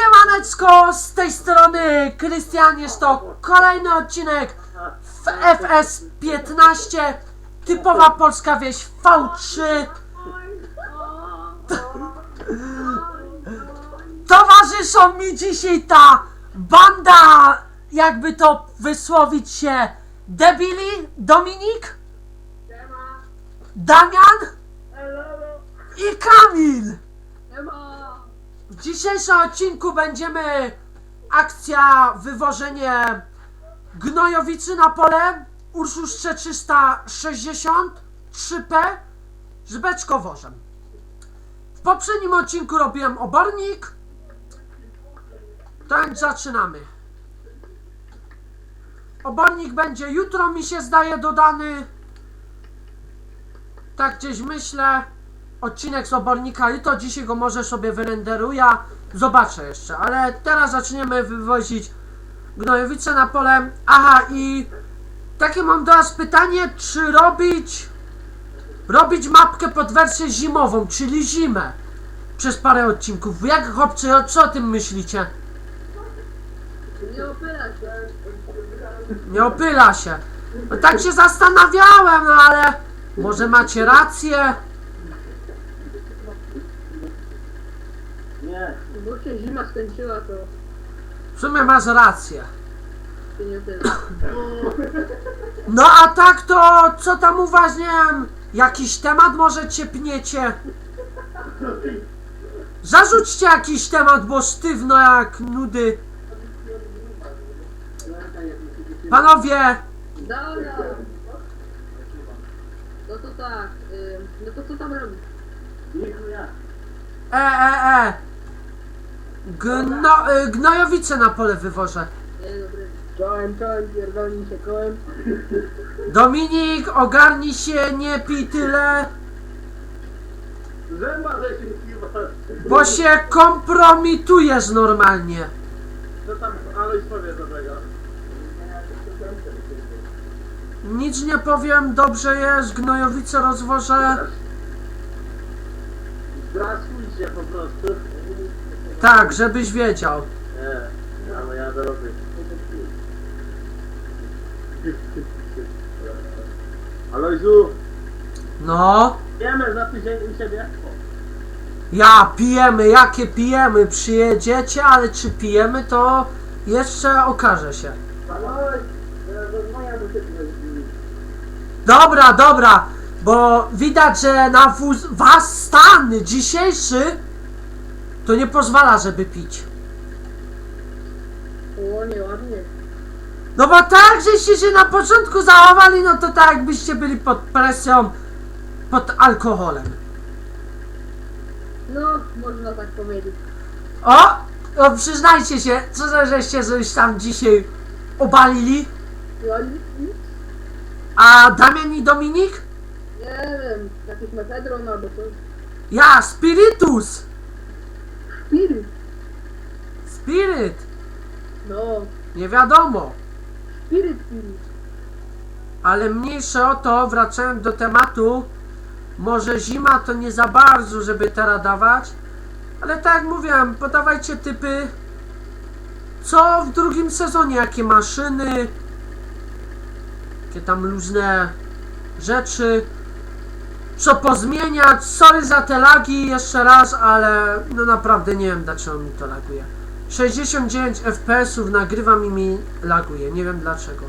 Siemaneczko, z tej strony Krystian, jest to kolejny odcinek w FS15 Typowa polska wieś V3 Towarzyszą mi dzisiaj ta banda, jakby to wysłowić się, debili, Dominik, Damian? I Kamil. W dzisiejszym odcinku będziemy akcja wywożenie gnojowicy na pole Ursuszcze 360 3P z beczkowożem. W poprzednim odcinku robiłem obornik. Tak zaczynamy. Obornik będzie jutro mi się zdaje dodany. Tak gdzieś myślę odcinek z obornika i to dzisiaj go może sobie wyrenderuję. Zobaczę jeszcze, ale teraz zaczniemy wywozić gnojowice na pole. Aha i takie mam do was pytanie, czy robić robić mapkę pod wersję zimową, czyli zimę przez parę odcinków. Jak chłopcy, co o tym myślicie? Nie opyla się. Nie opyla się. No tak się zastanawiałem, no ale może macie rację. Nie, Bo się zima skończyła, to W sumie masz rację. się nie opyla. No a tak to co tam uważniałem? Jakiś temat może ciepniecie? Zarzućcie jakiś temat, bo sztywno jak nudy. Panowie, Dobra. No to tak. No to co tam robisz? e, e, e. Gno, y, gnojowice na pole wywożę. Czołem, czołem, pierdolnij się kołem. Dominik, ogarnij się, nie pij tyle, Zęba, że się kiwa. bo się kompromitujesz normalnie. Co tam Alois powie dobrego? Nic nie powiem, dobrze jest, gnojowice rozwożę. Zdraskuj się po prostu. Tak, żebyś wiedział. Nie, ja to robię. Alojzu, No, wiemy za tydzień u siebie? ja pijemy, jakie pijemy, przyjedziecie, ale czy pijemy to jeszcze okaże się. Aloj, rozmawiam do ciebie. Dobra, dobra, bo widać, że na wóz, was stan dzisiejszy to nie pozwala, żeby pić. O, nieładnie. No bo tak, żeście się na początku zachowali, no to tak jakbyście byli pod presją, pod alkoholem. No, można tak powiedzieć. O! O, przyznajcie się, co za żeście coś tam dzisiaj obalili? Ja nic. A Damian i Dominik? Nie wiem, jakiś mefedron albo coś. Ja, Spiritus! Spirit. Spirit! No, Nie wiadomo. spirit, spirit. Ale mniejsze o to, wracając do tematu, może zima to nie za bardzo, żeby teraz dawać, ale tak jak mówiłem, podawajcie typy, co w drugim sezonie, jakie maszyny, jakie tam luźne rzeczy, co pozmieniać, sorry za te lagi jeszcze raz, ale no naprawdę nie wiem dlaczego mi to laguje. 69 FPS-ów nagrywam i mi laguje, nie wiem dlaczego.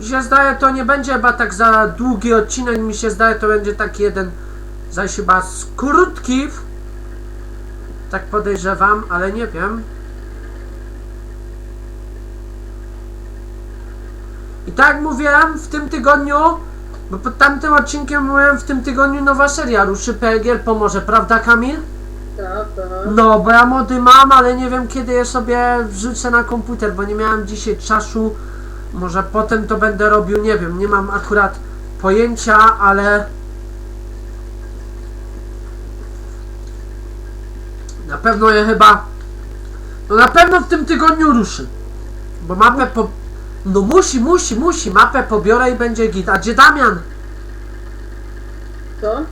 Mi się zdaje, to nie będzie chyba tak za długi odcinek, mi się zdaje, to będzie taki jeden, zaś chyba z krótki, tak podejrzewam, ale nie wiem. Tak mówiłem, w tym tygodniu, bo pod tamtym odcinkiem mówiłem, w tym tygodniu nowa seria ruszy PGL pomoże, prawda Kamil? Tak, tak. No, bo ja mody mam, ale nie wiem kiedy je sobie wrzucę na komputer, bo nie miałem dzisiaj czasu. Może potem to będę robił, nie wiem, nie mam akurat pojęcia, ale na pewno je chyba no na pewno w tym tygodniu ruszy. Bo mapę po no musi, musi, musi, mapę pobiorę i będzie git. A gdzie Damian? Co?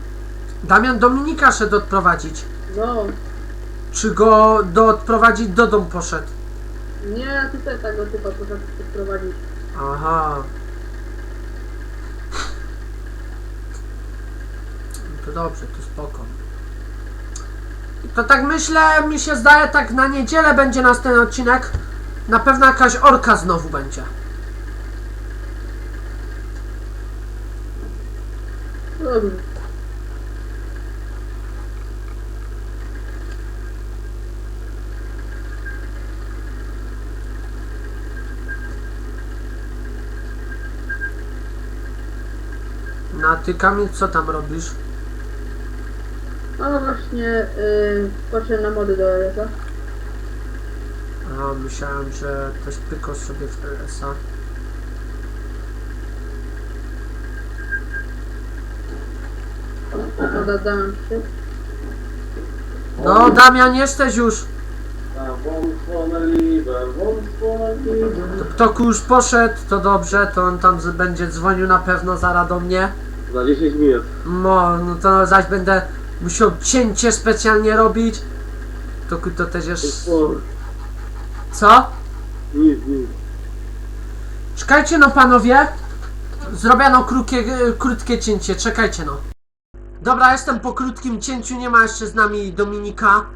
Damian Dominika szedł odprowadzić. No. Czy go do odprowadzić do domu poszedł? Nie, ty też tego typa potrafisz podprowadzić. Aha. No To dobrze, to spoko. To tak myślę, mi się zdaje, tak na niedzielę będzie następny odcinek. Na pewno jakaś orka znowu będzie. Dobrze. No ty Kamil, co tam robisz? No właśnie, yy, poszedłem na mody do LS-a. A, myślałem, że ktoś pykał sobie w LS-a. Dodałem się. No Damian, jesteś już. To już poszedł, to dobrze, to on tam z- będzie dzwonił na pewno zaraz do mnie. Za 10 minut. No, no to zaś będę musiał cięcie specjalnie robić. To, to też jest... O, Co? nic, nic. Czekajcie no panowie. Zrobiono krótkie, krótkie cięcie, czekajcie no. Dobra, jestem po krótkim cięciu, nie ma jeszcze z nami Dominika.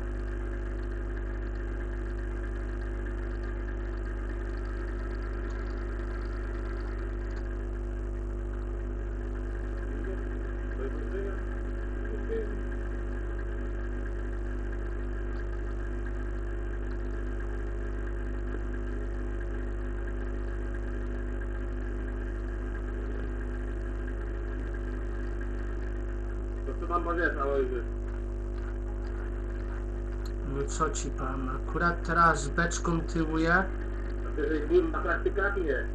Tam powiesz, Alojzy? No co ci pan, akurat teraz beczką tyłuję. A ty żeś był na praktykach? Nie.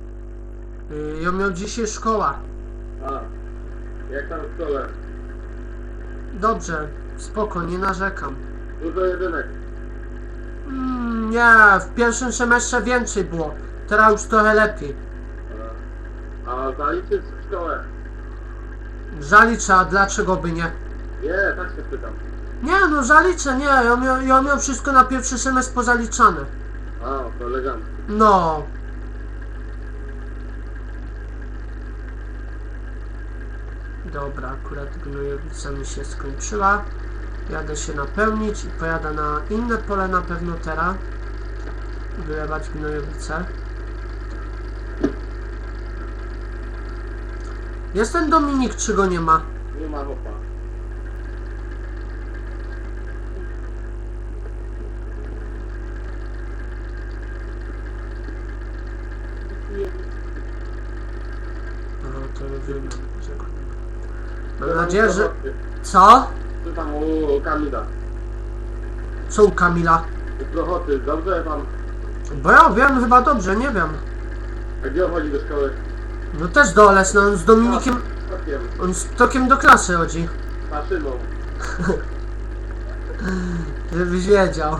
Yy, ja miał dzisiaj szkoła. A. Jak tam w szkole? Dobrze, spoko, nie narzekam. Dużo jedynek. Mm, nie, w pierwszym semestrze więcej było. Teraz już trochę lepiej. A, a zaliczyć szkołę? Zaliczę, a dlaczego by nie? Nie, tak się pytam. Nie, no zaliczę, nie, ja miał, ja miał wszystko na pierwszy semestr pozaliczane. A, to elegancko. No. Dobra, akurat gnojowica mi się skończyła. Jadę się napełnić i pojadę na inne pole na pewno teraz. Wylewać gnojowicę. Jest ten Dominik, czy go nie ma? Nie ma hopa. No Mam nadzieję, że... Co? Co tam u, Kamila? Co u Kamila? U Prochoty, dobrze tam? Bo ja wiem chyba dobrze, nie wiem. A gdzie on chodzi do szkoły? No też do Oles, no on z Dominikiem, Tokiem, on z Tokiem do klasy chodzi. maszyną. Żebyś wiedział.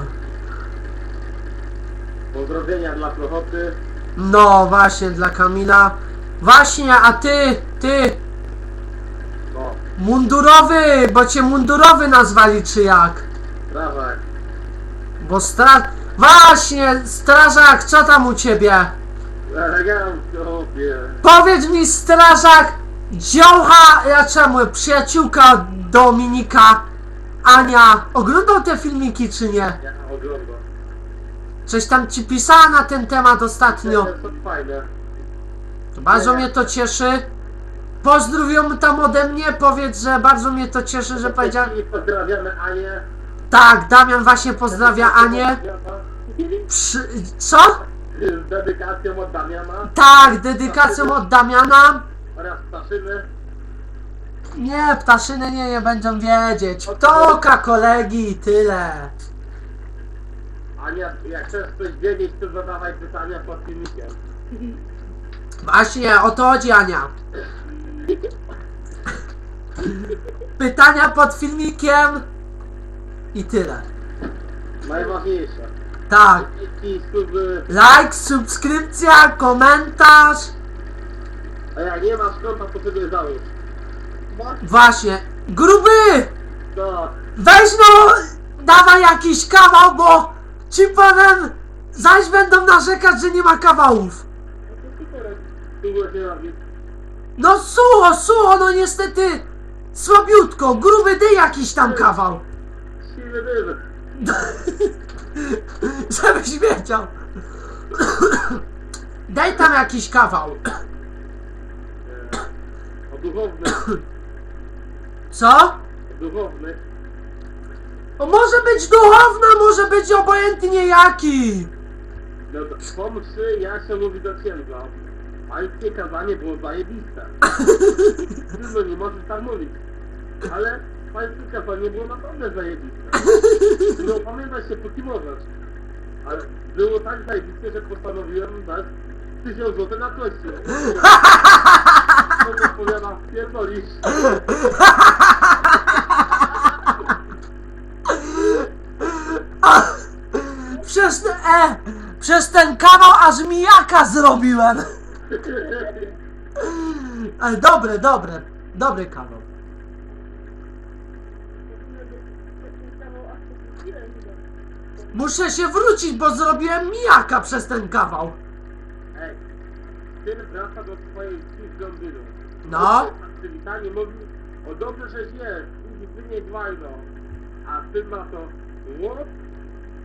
Pozdrowienia dla Prochoty. No właśnie, dla Kamila. Właśnie, a ty, ty, No, mundurowy, bo cię mundurowy nazwali czy jak? strażak. Bo stra... Właśnie, strażak, co tam u ciebie? Elegancko, chłopie. Powiedz mi, strażak, dziołcha, ja czemu, przyjaciółka Dominika, Ania, oglądał te filmiki czy nie? Ja oglądam. Coś tam ci pisała na ten temat ostatnio. To są fajne. Bardzo mnie to cieszy. Pozdrów ją tam ode mnie, powiedz, że bardzo mnie to cieszy, że powiedział... I pozdrawiamy Anię. Tak, Damian właśnie pozdrawia Anię. Przy... Co? Z dedykacją od Damiana Tak, dedykacją od Damiana. oraz Staszyny. Nie, ptaszyny nie, nie będą wiedzieć. Toka kolegi i tyle. Ania, jak chcesz coś wiedzieć, to zadawaj pytania pod filmikiem. Właśnie, o to chodzi Ania. Pytania pod filmikiem. I tyle. Najważniejsze. Tak. I. Like, subskrypcja, komentarz. A jak nie masz konta, to sobie załóż. Właśnie. Gruby! Weź no, dawaj jakiś kawał, bo ci powiem, zaś będą narzekać, że nie ma kawałów. No sucho, sucho, no niestety słabiutko, gruby dy jakiś tam kawał. Silny dym. Żebyś wiedział. Daj tam jakiś kawał. O. Co? O duchowny. O, może być duchowna, może być obojętnie jaki. No to po mszy ja się mówi do księdza. Pańskie kazanie było zajebiste. No nie możesz tak mówić. Ale pańskie kazanie było naprawdę zajebiste. No pamiętaj się, póki możesz. Ale było tak zajebiste, że postanowiłem dać 1000 zł na kościół. To odpowiada, pierdolisz. Przez, e, przez ten kawał aż mijaka zrobiłem. Ale dobre, dobre, dobry kawał. Muszę się wrócić, bo zrobiłem mijaka przez ten kawał. Ej, syn wraca do swojej wsi z Londynu. No. Przywitanie mówi, o dobrze, żeś jest, i wynieś wajno. A syn na to, łot,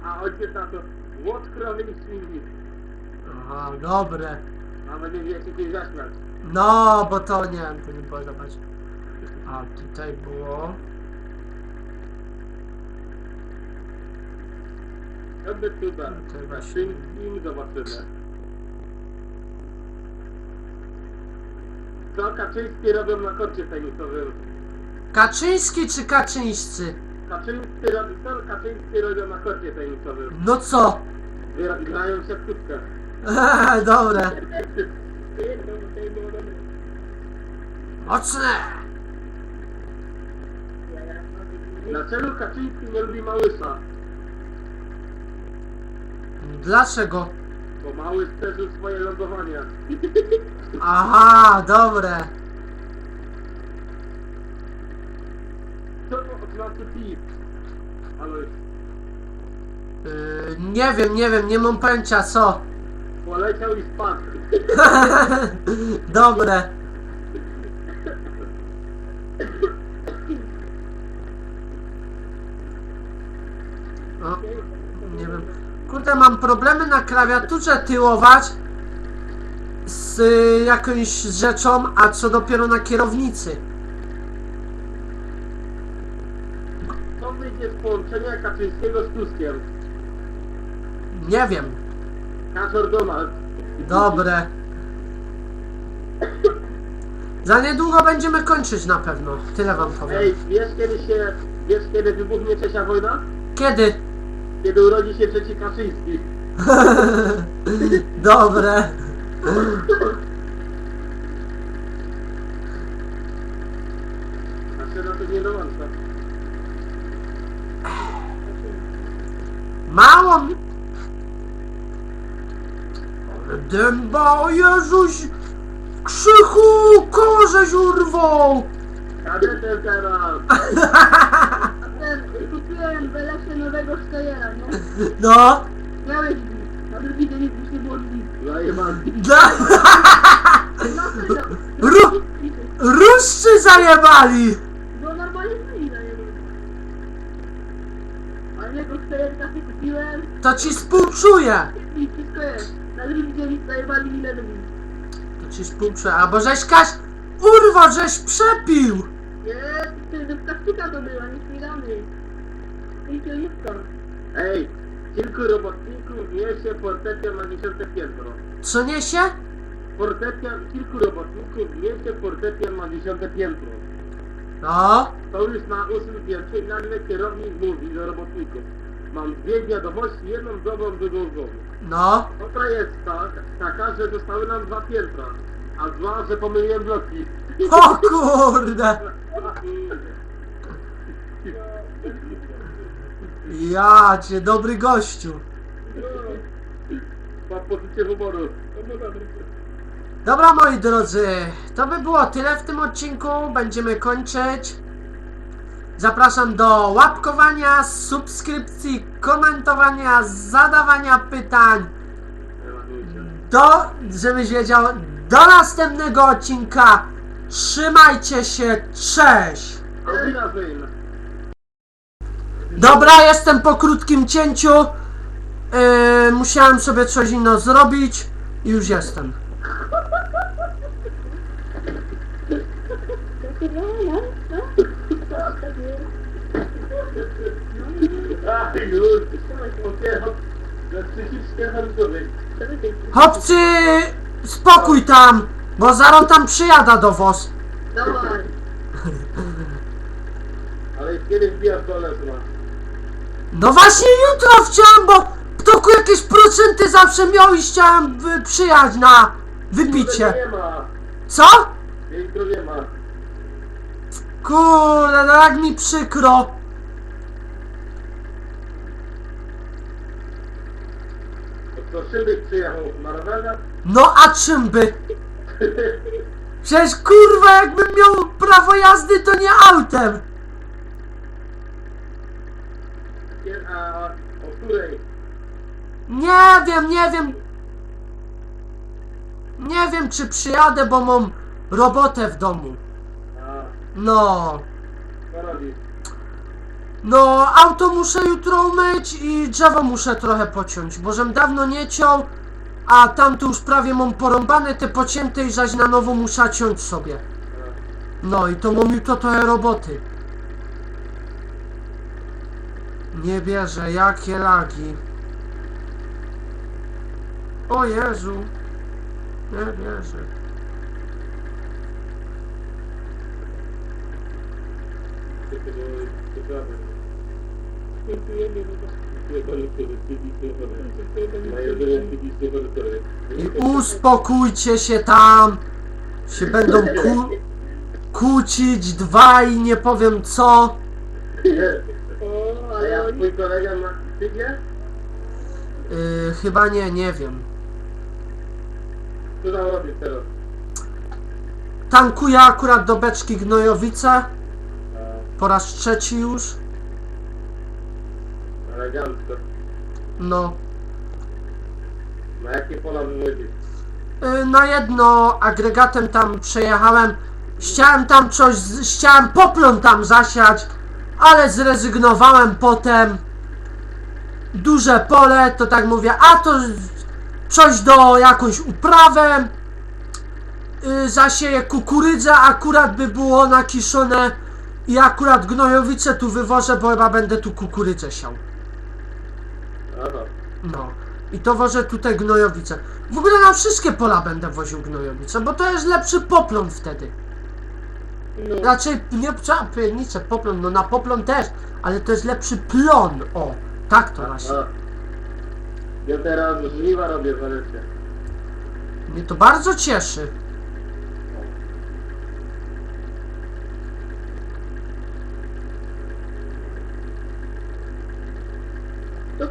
a ojciec na to, łot krowy i świnnik. Aha, dobre. Nawet nie wie, jak się gdzieś zaśmiać. No, bo to nie wiem, to nie podobać. A tutaj było. Będę cuda. Na właśnie. film zobaczymy. Co Kaczyńskie robią na koncie tenisowym? Kaczyński czy Kaczyńscy? Kaczyńskie robią, co Kaczyńskie robią na koncie tenisowym? No co? Gra- Grają się w kutkę. Dobre. Mocne. Dlaczego Kaczyński nie lubi Małysza? Dlaczego? Bo Małysz przeżył swoje lądowania. Aha, dobre. Co to znaczy PiS? Ale Yy, nie wiem, nie wiem, nie mam pojęcia co. poleciał i spadł. Dobre. O, nie wiem. Kurde, mam problemy na klawiaturze tyłować z y, jakąś rzeczą, a co dopiero na kierownicy. Co wyjdzie z połączenia Kaczyńskiego z Tuskiem? Nie wiem. Kaczor Donald. Dobre. Za niedługo będziemy kończyć na pewno. Tyle wam powiem. Ej, wiesz kiedy się, wiesz kiedy wybuchnie trzecia wojna? Kiedy? Kiedy urodzi się trzeci Kaczyński. Dobre. A się na to nie dołącza. Mało mi... Ale dęba, o Jezuś! Krzychu! Korześ urwał! Kadetem teraz! Ten, kupiłem w lesie nowego Steyera, nie? No! Miałeś drzwi. Na drugi dzień już nie było drzwi. Zajebany. Dla... No serio. Ru- Ruszczy zajebali! No normalnie drzwi zajęły. A niego Steyerka sobie kupiłem To ci współczuję! i wszystko jest. Zajebali ile. To ci współczuję. Albo żeś Kaś... Urwa, żeś przepił! Nie, wtedy taktyka to była, nie śmigamy. I kierówka. Ej, kilku robotników niesie fortepian na dziesiąte piętro. Co niesie? Fortepian, kilku robotników niesie fortepian na dziesiąte piętro. No. To już na ósmym piętrze i nagle kierownik mówi do robotników. Mam dwie wiadomości, jedną dobrą, drugą złą. No. Dobra jest ta, taka, że zostały nam dwa piętra, a zła, że pomyliłem bloki. O kurde! Ja cię, dobry gościu. Ma poczucie humoru. Dobra moi drodzy, to by było tyle w tym odcinku. Będziemy kończyć. Zapraszam do łapkowania, subskrypcji, komentowania, zadawania pytań. Do, żebyś wiedział, do następnego odcinka. Trzymajcie się, cześć! Dobra, jestem po krótkim cięciu. Yy, musiałem sobie coś innego zrobić i już jestem. No, no, no. Tak jest. Ty? Chłopcy, spokój tam, bo zaraz tam przyjada do was. Dawaj. Ale kiedy wbijasz dole chyba? No właśnie jutro chciałem, bo w toku jakieś procenty zawsze miał i chciałem y, przyjechać na. Nie ma. Co? Jutro nie ma. Kurde, no jak mi przykro. To Szybek przyjechał na rowerze. No a czym by? Przecież kurwa jakbym miał prawo jazdy to nie autem. A o której? Nie wiem, nie wiem. Nie wiem czy przyjadę, bo mam robotę w domu. A, No. co robisz? No, auto muszę jutro umyć i drzewo muszę trochę pociąć, bo żem dawno nie ciął, a tam tu już prawie mam porąbane te pocięte i zaś na nowo muszę ciąć sobie. No i to mam jutro trochę roboty. Nie bierze, jakie lagi. O Jezu. Nie bierze. I uspokójcie się tam. Się będą ku kłócić dwaj, nie powiem co. O, A ale ja oni... twój kolega ma tygiel? Yy, chyba nie, nie wiem. Co tam robisz teraz? Tankuję akurat do beczki Gnojowice. Po raz trzeci już. Elegancko. No. Na jakie pola wywodzisz? Yy, na jedno agregatem tam przejechałem. Chciałem tam coś, z- chciałem poplon tam zasiać, ale zrezygnowałem potem. Duże pole, to tak mówię, a to coś do jakąś uprawę. Yy, zasieję kukurydzę, akurat by było nakiszone i akurat gnojowice tu wywożę, bo chyba będę tu kukurydzę siał. Aha. No. I to wożę tutaj gnojowice. W ogóle na wszystkie pola będę woził gnojowice, bo to jest lepszy poplon wtedy. No. Raczej nie trzeba piernicę, poplon, no na poplon też, ale to jest lepszy plon. O, tak to właśnie. A. Ja teraz żniwa robię w Walencie. Mnie to bardzo cieszy.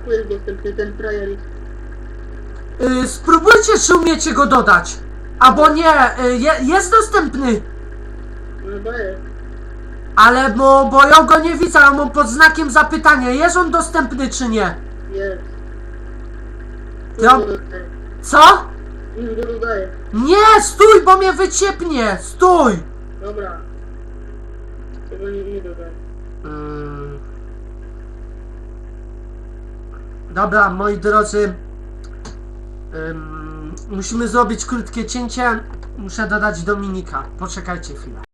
Tu jest dostępny ten. Yy, spróbujcie, czy umiecie go dodać. Albo nie, yy, je, jest dostępny, No chyba jest. ale bo, bo ja go nie widzę, a mam pod znakiem zapytania. Jest on dostępny, czy nie? Jest. Ja-. Co? Nie, stój, bo mnie wyciepnie, stój. Dobra. Tego nie, nie dodaję. Dobra, moi drodzy. Musimy zrobić krótkie cięcie. Muszę dodać Dominika. Poczekajcie chwilę.